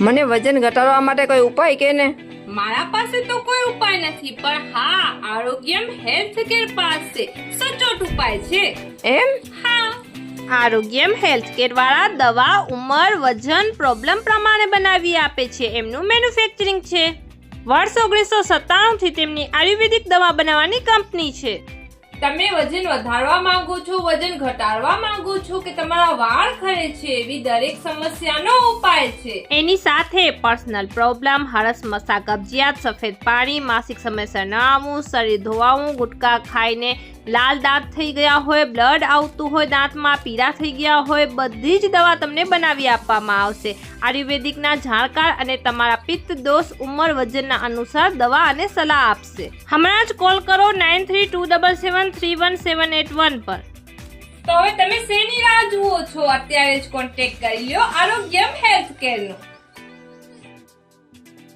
મને વજન ઘટાડવા માટે કોઈ ઉપાય કે ને? મારા પાસે તો કોઈ ઉપાય નથી પણ હા આરોગ્યમ હેલ્થ કેર પાસે સચોટ ઉપાય છે. એમ? હા. આરોગ્યમ હેલ્થ કેર વાળા દવા ઉંમર વજન પ્રોબ્લેમ પ્રમાણે બનાવી આપે છે. એમનું મેન્યુફેક્ચરિંગ છે. વર્ષ ઓગણીસો સત્તાણું થી તેમની આયુર્વેદિક દવા બનાવવાની કંપની છે. તમે વજન વધારવા માંગો છો વજન ઘટાડવા માંગો છો કે તમારા વાળ ખરે છે? એવી દરેક સમસ્યાનો ઉપાય છે. એની સાથે પર્સનલ પ્રોબ્લેમ હરસ મસા કબજિયાત સફેદ પાણી, માસિક સમયસર ન આવવું શરીર ધોવાવું, ગુટકા ખાઈને લાલ દાંત થઈ ગયા હોય બ્લડ આવતું હોય, દાંતમાં પીડા થઈ ગયા હોય, બધી જ દવા તમને બનાવી આપવામાં આવશે. આયુર્વેદિકના જાણકાર અને તમારા પિત્ત દોષ ઉંમર વજનના અનુસાર દવા અને સલાહ આપશે. હમણાં જ કોલ કરો nine three two double seven three one seven eight one પર. તો હવે તમે શેની રાહ જુઓ છો? અત્યારે જ કોન્ટેક્ટ કરી લ્યો. આરોગ્યમ હેલ્થ કેર નો.